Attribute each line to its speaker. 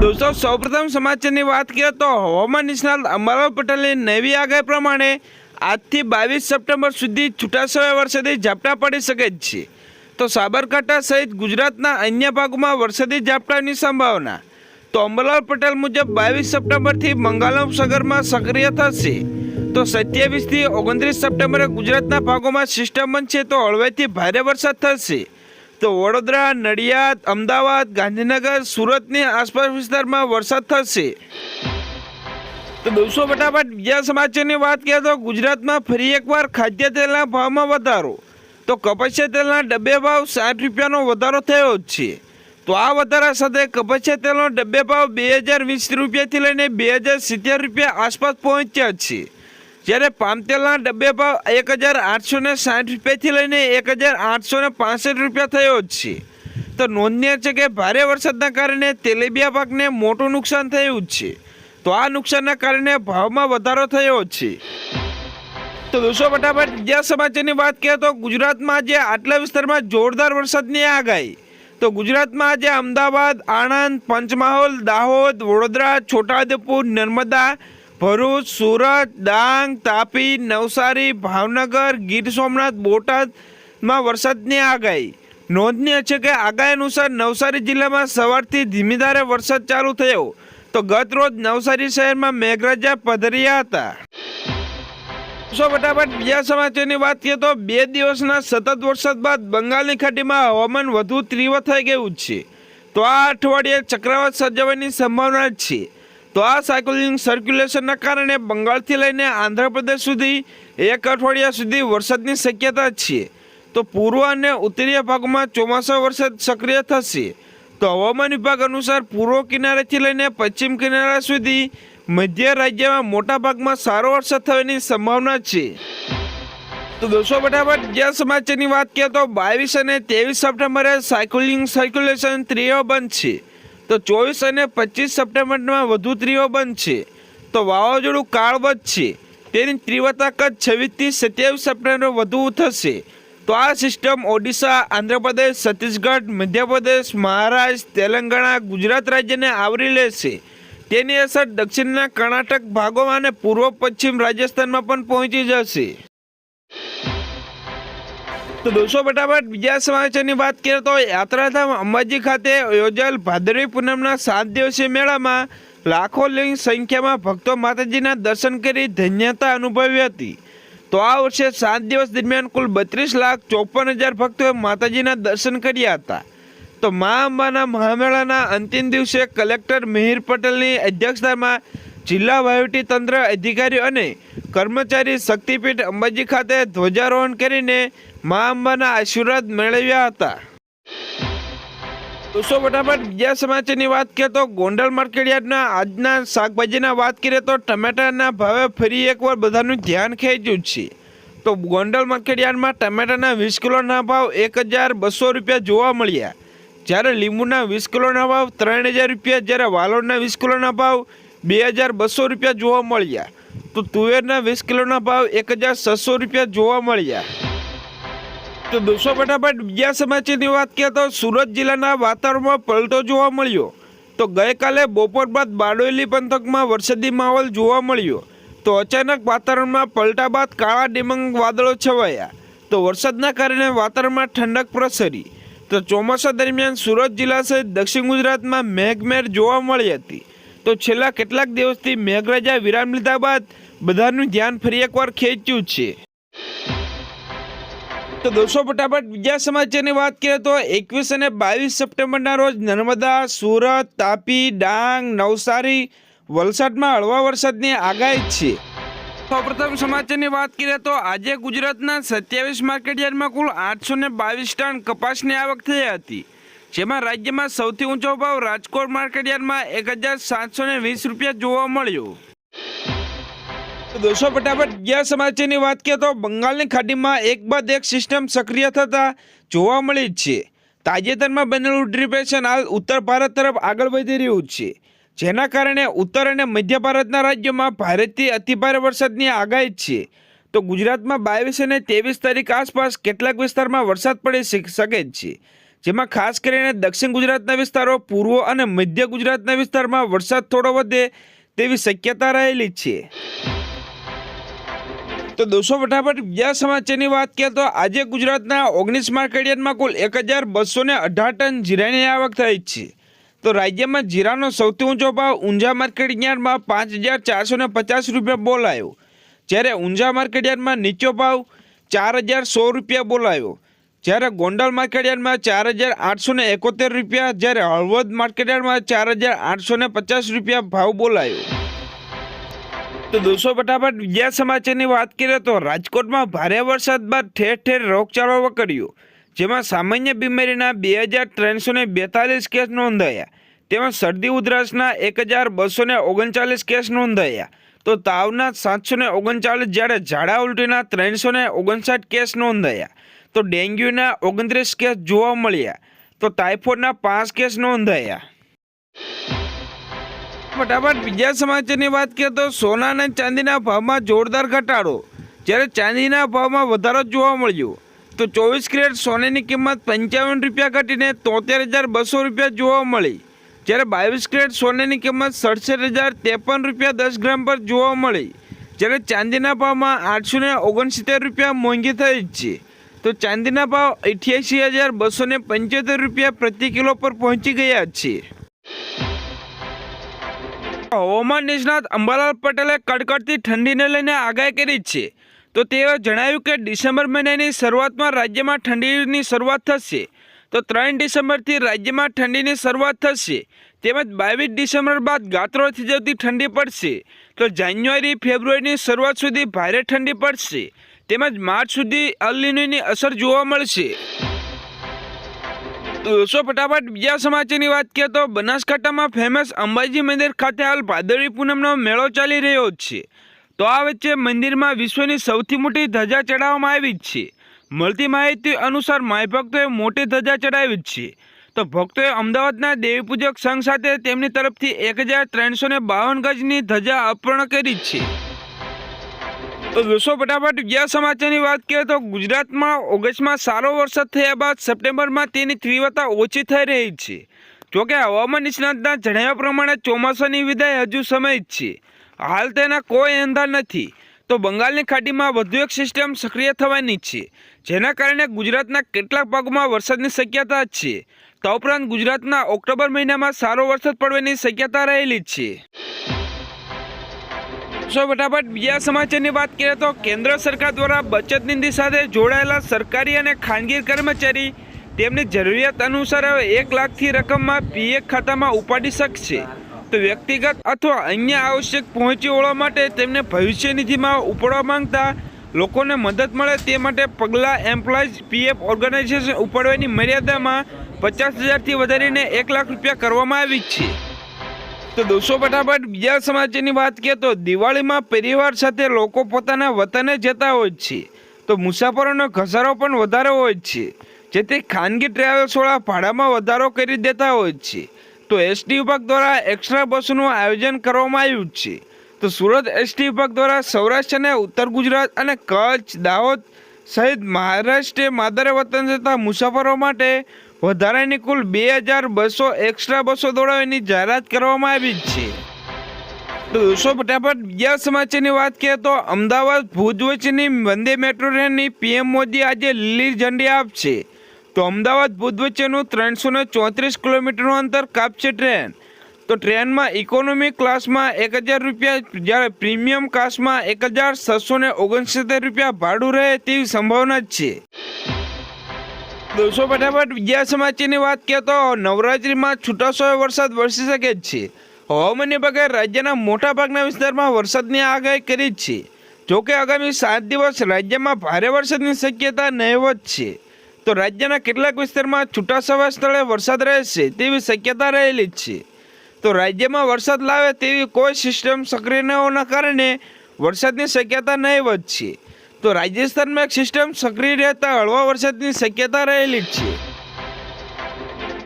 Speaker 1: દોસ્તો, સૌપ્રથમ સમાચારની વાત કરીએ તો હવામાન નિષ્ણાત અંબાલાલ પટેલની નવી આગાહી પ્રમાણે આજથી બાવીસ સપ્ટેમ્બર સુધી છૂટાછવાયા વરસાદી ઝાપટા પડી શકે જ છે. તો સાબરકાંઠા સહિત ગુજરાતના અન્ય ભાગોમાં વરસાદી ઝાપટાની સંભાવના. તો અંબાલાલ પટેલ મુજબ બાવીસ સપ્ટેમ્બરથી બંગાળના ઉપસાગરમાં સક્રિય થશે. તો સત્યાવીસથી ઓગણત્રીસ સપ્ટેમ્બરે ગુજરાતના ભાગોમાં સિસ્ટમ બનશે તો હળવેથી ભારે વરસાદ થશે. તો વડોદરા, નડિયાદ, અમદાવાદ, ગાંધીનગર, સુરતની આસપાસ વિસ્તારમાં વરસાદ થશે. તો દોસ્તો, ફટાફટ બીજા સમાચારની વાત કરીએ તો ગુજરાતમાં ફરી એકવાર ખાદ્ય તેલના ભાવમાં વધારો. તો કપાસિયા તેલના ડબ્બે ભાવ સાઠ રૂપિયાનો વધારો થયો જ છે. તો આ વધારા સાથે કપાસિયા તેલનો ડબ્બે ભાવ બે હજાર વીસ રૂપિયાથી લઈને બે હજાર સિત્તેર રૂપિયા આસપાસ પહોંચ્યા છે. જ્યારે પામતેલના ડબ્બે ભાવ એક હજાર આઠસો ને સાઠ રૂપિયાથી લઈને એક હજાર આઠસો ને પાસઠ રૂપિયા થયો જ છે. તો નોંધનીય છે કે ભારે વરસાદના કારણે તેલીબિયા પાકને મોટું નુકસાન થયું જ છે. તો આ નુકસાનના કારણે ભાવમાં વધારો થયો જ છે. તો દોસ્તો, ફટાફટ બીજા સમાચારની વાત કરીએ તો ગુજરાતમાં આજે આટલા વિસ્તારમાં જોરદાર વરસાદની આગાહી. તો ગુજરાતમાં આજે અમદાવાદ, આણંદ, પંચમહાલ, દાહોદ, વડોદરા, છોટાઉદેપુર, નર્મદા ભરૂચ, સુરત, ડાંગ, તાપી, નવસારી, ભાવનગર, ગીર સોમનાથ, બોટાદમાં વરસાદની આગાહી. નોંધનીય છે કે આગાહી અનુસાર નવસારી જિલ્લામાં સવારથી ધીમી ધારે વરસાદ ચાલુ થયો. તો ગત રોજ નવસારી શહેરમાં મેઘરાજા પધર્યા હતા. સો ફટાફટ બીજા સમાચારની વાત કરીએ તો બે દિવસના સતત વરસાદ બાદ બંગાળની ખાડીમાં હવામાન વધુ તીવ્ર થઈ ગયું છે. તો આ અઠવાડિયે ચક્રવાત સર્જાવાની સંભાવના છે. તો આ સાયકલિંગ સર્ક્યુલેશનના કારણે બંગાળથી લઈને આંધ્રપ્રદેશ સુધી એક અઠવાડિયા સુધી વરસાદની શક્યતા છે. તો પૂર્વ અને ઉત્તરીય ભાગમાં ચોમાસા વરસાદ સક્રિય થશે. તો હવામાન વિભાગ અનુસાર પૂર્વ કિનારેથી લઈને પશ્ચિમ કિનારા સુધી મધ્ય રાજ્યમાં મોટા ભાગમાં સારો વરસાદ થવાની સંભાવના છે. તો દોસ્તો, ફટાફટ જ્યાં સમાચારની વાત કરીએ તો બાવીસ અને ત્રેવીસ સપ્ટેમ્બરે સાયકલિંગ સર્ક્યુલેશન ત્રીઓ બનશે તો ચોવીસ અને પચીસ સપ્ટેમ્બરમાં વધુ ત્રીઓ છે. તો વાવાઝોડું કાળ વધશે તેની તીવ્રતા કદ છવ્વીસથી સત્યાવીસ સપ્ટેમ્બર વધુ થશે. તો આ સિસ્ટમ ઓડિશા, આંધ્રપ્રદેશ, છત્તીસગઢ, મધ્યપ્રદેશ, મહારાષ્ટ્ર, તેલંગાણા, ગુજરાત રાજ્યને આવરી લેશે. તેની અસર દક્ષિણના કર્ણાટક ભાગોમાં અને પૂર્વ પશ્ચિમ રાજસ્થાનમાં પણ પહોંચી જશે. તો દોસ્તો ફટાફટ બીજા સમાચારની વાત કરીએ તો યાત્રાધામ અંબાજી ખાતે યોજાયેલ ભાદરવી પૂનમના સાત દિવસીય મેળામાં લાખો લિંગ સંખ્યામાં ભક્તો માતાજીના દર્શન કરી ધન્યતા અનુભવી હતી. તો આ વર્ષે સાત દિવસ દરમિયાન કુલ બત્રીસ લાખ ચોપન હજાર ભક્તોએ માતાજીના દર્શન કર્યા હતા. તો મા અંબાના મહામેળાના અંતિમ દિવસે કલેક્ટર મિહિર પટેલની અધ્યક્ષતામાં જિલ્લા તંત્ર અધિકારીઓ અને કર્મચારી શક્તિપીઠ અંબાજી ખાતે ધ્વજારોહણ કરીને મા અંબાના આશીર્વાદ મેળવ્યા હતા. દોસ્તો ફટાફટ બીજા સમાચારની વાત કરીએ તો ગોંડલ માર્કેટયાર્ડના આજના શાકભાજીના વાત કરીએ તો ટમેટાના ભાવે ફરી એકવાર બધાનું ધ્યાન ખેંચ્યું છે. તો ગોંડલ માર્કેટયાર્ડમાં ટમેટાના વીસ કિલોના ભાવ એક હજાર બસો રૂપિયા જોવા મળ્યા. જ્યારે લીંબુના વીસ કિલોના ભાવ ત્રણ હજાર રૂપિયા, જ્યારે વાલોડના વીસ કિલોના ભાવ બે હજાર બસો રૂપિયા જોવા મળ્યા. તો તુવેરના વીસ કિલોના ભાવ એક હજાર છસો રૂપિયા જોવા મળ્યા. તો દોસ્તો ફટાફટ બીજા સમાચારની વાત કરીએ તો સુરત જિલ્લાના વાતાવરણમાં પલટો જોવા મળ્યો. તો ગઈકાલે બપોર બાદ બારડોલી પંથકમાં વરસાદી માહોલ જોવા મળ્યો. તો અચાનક વાતાવરણમાં પલટા બાદ કાળા ડિમંગ વાદળો છવાયા. તો વરસાદના કારણે વાતાવરણમાં ઠંડક પ્રસરી. તો ચોમાસા દરમિયાન સુરત જિલ્લા સહિત દક્ષિણ ગુજરાતમાં મેઘમેર જોવા મળી હતી. તો છેલ્લા કેટલાક દિવસથી મેઘરાજા વિરામ લીધા બાદ બધાનું ધ્યાન ફરી એકવાર ખેંચ્યું છે. તો દોસ્તો, ફટાફટ બીજા સમાચારની વાત કરીએ તો એકવીસ અને બાવીસ સપ્ટેમ્બરના રોજ નર્મદા, સુરત, તાપી, ડાંગ, નવસારી, વલસાડમાં હળવા વરસાદની આગાહી છે. સૌપ્રથમ સમાચારની વાત કરીએ તો આજે ગુજરાતના સત્યાવીસ માર્કેટ યાર્ડમાં કુલ આઠસો ને બાવીસ ટન કપાસની આવક થઈ હતી. જેમાં રાજ્યમાં સૌથી ઊંચો ભાવ રાજકોટ માર્કેટયાર્ડમાં એક હજાર સાતસો ને વીસ રૂપિયા જોવા મળ્યો. તો દોસ્તો, ફટાફટ બીજા સમાચારની વાત કરીએ તો બંગાળની ખાડીમાં એક બાદ એક સિસ્ટમ સક્રિય થતા જોવા મળી છે. તાજેતરમાં બનેલું ડિપ્રેશન હાલ ઉત્તર ભારત તરફ આગળ વધી રહ્યું છે. જેના કારણે ઉત્તર અને મધ્ય ભારતના રાજ્યોમાં ભારેથી અતિભારે વરસાદની આગાહી છે. તો ગુજરાતમાં બાવીસ અને ત્રેવીસ તારીખ આસપાસ કેટલાક વિસ્તારમાં વરસાદ પડી શકે જ છે. જેમાં ખાસ કરીને દક્ષિણ ગુજરાતના વિસ્તારો, પૂર્વ અને મધ્ય ગુજરાતના વિસ્તારમાં વરસાદ થોડો વધે તેવી શક્યતા રહેલી છે. તો દોસ્તો, ફટાફટ બીજા સમાચારની વાત કરીએ તો આજે ગુજરાતના ઓગણીસ માર્કેટયાર્ડમાં કુલ એક હજાર બસો ને અઢાર ટન જીરાની આવક થઈ છે. તો રાજ્યમાં જીરાનો સૌથી ઊંચો ભાવ ઊંઝા માર્કેટયાર્ડમાં પાંચ હજાર ચારસો ને પચાસ રૂપિયા બોલાયો. જ્યારે ઊંઝા માર્કેટયાર્ડમાં નીચો ભાવ ચાર હજાર સો રૂપિયા બોલાયો. જ્યારે ગોંડલ માર્કેટયાર્ડમાં ચાર હજાર આઠસો ને એકોતેર રૂપિયા, જ્યારે હળવદ માર્કેટયાર્ડમાં ચાર હજાર આઠસો ને પચાસ રૂપિયા ભાવ બોલાયો. તો દોસ્તો, ફટાફટ બીજા સમાચારની વાત કરીએ તો રાજકોટમાં ભારે વરસાદ બાદ ઠેર ઠેર રોગચાળો વકર્યો, જેમાં સામાન્ય બીમારીના બે હજાર ત્રણસો ને બેતાલીસ કેસ નોંધાયા, તેમાં શરદી ઉધરસના એક હજાર બસો ને ઓગણચાલીસ કેસ નોંધાયા, તો તાવના સાતસો ને ઓગણચાલીસ જ્યારે ઝાડા ઉલટીના ત્રણસો ને ઓગણસાઠ કેસ નોંધાયા. તો ડેન્ગ્યુના ઓગણત્રીસ કેસ જોવા મળ્યા. તો ટાઇફોઇડના પાંચ કેસ નોંધાયા. ફટાફટ બીજા સમાચારની વાત કરીએ તો સોના અને ચાંદીના ભાવમાં જોરદાર ઘટાડો. જ્યારે ચાંદીના ભાવમાં વધારો જોવા મળ્યો. તો ચોવીસ કેરેટ સોનાની કિંમત પંચાવન રૂપિયા ઘટીને તોતેર હજાર બસો રૂપિયા જોવા મળી. જ્યારે બાવીસ કેરેટ સોનાની કિંમત સડસઠ હજાર ત્રેપન રૂપિયા દસ ગ્રામ પર જોવા મળી. જ્યારે ચાંદીના ભાવમાં આઠસો ને ઓગણસિત્તેર રૂપિયા મોંઘી થઈ છે. તો ચાંદીના ભાવ અઠ્યાસી હજાર બસો ને પંચોતેર રૂપિયા પ્રતિ કિલો પર પહોંચી ગયા છે. હવામાન નિષ્ણાત અંબાલાલ પટેલે કડકડતી ઠંડીને લઈને આગાહી કરી છે. તો તેઓ જણાવ્યું કે ડિસેમ્બર મહિનાની શરૂઆતમાં રાજ્યમાં ઠંડીની શરૂઆત થશે. તો ત્રણ ડિસેમ્બરથી રાજ્યમાં ઠંડીની શરૂઆત થશે. તેમજ બાવીસ ડિસેમ્બર બાદ ગાત્રો જતી ઠંડી પડશે. તો જાન્યુઆરી ફેબ્રુઆરીની શરૂઆત સુધી ભારે ઠંડી પડશે. તેમજ માર્ચ સુધી અલનીની અસર જોવા મળશે. દોસ્તો, ફટાફટ બીજા સમાચારની વાત કરીએ તો બનાસકાંઠામાં ફેમસ અંબાજી મંદિર ખાતે હાલ ભાદરવી પૂનમનો મેળો ચાલી રહ્યો છે. તો આ વચ્ચે મંદિરમાં વિશ્વની સૌથી મોટી ધજા ચડાવવામાં આવી જ છે. મળતી માહિતી અનુસાર માય ભક્તોએ મોટી ધજા ચડાવી જ છે. તો ભક્તોએ અમદાવાદના દેવીપૂજક સંઘ સાથે તેમની તરફથી એક હજાર ત્રણસો ને બાવન ગજની ધજા અર્પણ કરી છે. તો દોસ્તો, ફટાફટ બીજા સમાચારની વાત કરીએ તો ગુજરાતમાં ઓગસ્ટમાં સારો વરસાદ થયા બાદ સપ્ટેમ્બરમાં તેની તીવ્રતા ઓછી થઈ રહી છે. જોકે હવામાન નિષ્ણાતના જણાવ્યા પ્રમાણે ચોમાસાની વિદાય હજુ સમય છે. હાલ તેના કોઈ અંધાર નથી. તો બંગાળની ખાડીમાં વધુ એક સિસ્ટમ સક્રિય થવાની છે, જેના કારણે ગુજરાતના કેટલાક ભાગોમાં વરસાદની શક્યતા છે. તો ઉપરાંત ગુજરાતના ઓક્ટોબર મહિનામાં સારો વરસાદ પડવાની શક્યતા રહેલી છે. સો ફટાફટ બીજા સમાચારની વાત કરીએ તો કેન્દ્ર સરકાર દ્વારા બચત નિધિ સાથે જોડાયેલા સરકારી અને ખાનગી કર્મચારી તેમની જરૂરિયાત અનુસાર હવે એક લાખથી રકમમાં પીએફ ખાતામાં ઉપાડી શકશે. તો વ્યક્તિગત અથવા અન્ય આવશ્યક પહોંચી વળવા માટે તેમને ભવિષ્ય નિધિમાં ઉપાડવા માંગતા લોકોને મદદ મળે તે માટે પગલાં એમ્પ્લોઈઝ પીએફ ઓર્ગેનાઇઝેશન ઉપાડવાની મર્યાદામાં પચાસ હજારથી વધારીને એક લાખ રૂપિયા કરવામાં આવી છે. તો દોસ્તો ફટાફટ બીજા સમાચારની વાત કરીએ તો દિવાળીમાં પરિવાર સાથે લોકો પોતાના વતને જતા હોય છે. તો મુસાફરોનો ઘસારો પણ વધારે હોય છે. જેથી ખાનગી ટ્રાવેલ્સવાળા ભાડામાં વધારો કરી દેતા હોય છે. તો એસટી વિભાગ દ્વારા એક્સ્ટ્રા બસનું આયોજન કરવામાં આવ્યું છે. તો સુરત એસટી વિભાગ દ્વારા સૌરાષ્ટ્ર અને ઉત્તર ગુજરાત અને કચ્છ, દાહોદ સહિત મહારાષ્ટ્ર, માદરે વતન જતા મુસાફરો માટે વધારાની કુલ બે હજાર બસો એક્સ્ટ્રા બસો દોડાવવાની જાહેરાત કરવામાં આવી છે. તો દોસ્તો, ફટાફટ બીજા સમાચારની વાત કરીએ તો અમદાવાદ ભુજ વચ્ચેની વંદે મેટ્રો ટ્રેનની પીએમ મોદી આજે લીલી ઝંડી આપશે. તો અમદાવાદ ભુજ વચ્ચેનું ત્રણસો ને ચોત્રીસ કિલોમીટરનું અંતર કાપશે ટ્રેન. તો ટ્રેનમાં ઇકોનોમી ક્લાસમાં એક હજાર રૂપિયા, જ્યારે પ્રીમિયમ ક્લાસમાં એક હજાર છસો ને ઓગણસિત્તેર રૂપિયા ભાડું રહે તેવી સંભાવના જ છે. દોસ્તો, ફટાફટ બીજા સમાચારની વાત કરીએ તો નવરાત્રિમાં છૂટાછવાયો વરસાદ વરસી શકે જ છે. હવામાન વિભાગે રાજ્યના મોટાભાગના વિસ્તારમાં વરસાદની આગાહી કરી જ છે. જોકે આગામી સાત દિવસ રાજ્યમાં ભારે વરસાદની શક્યતા નહીવત છે. તો રાજ્યના કેટલાક વિસ્તારમાં છૂટાછવાયા સ્થળે વરસાદ રહેશે તેવી શક્યતા રહેલી જ છે. તો રાજ્યમાં વરસાદ લાવે તેવી કોઈ સિસ્ટમ સક્રિય ન હોવાના કારણે વરસાદની શક્યતા નહીવત છે. તો રાજસ્થાનમાં એક સિસ્ટમ સક્રિય રહેતા હળવા વરસાદની શક્યતા રહેલી જ છે.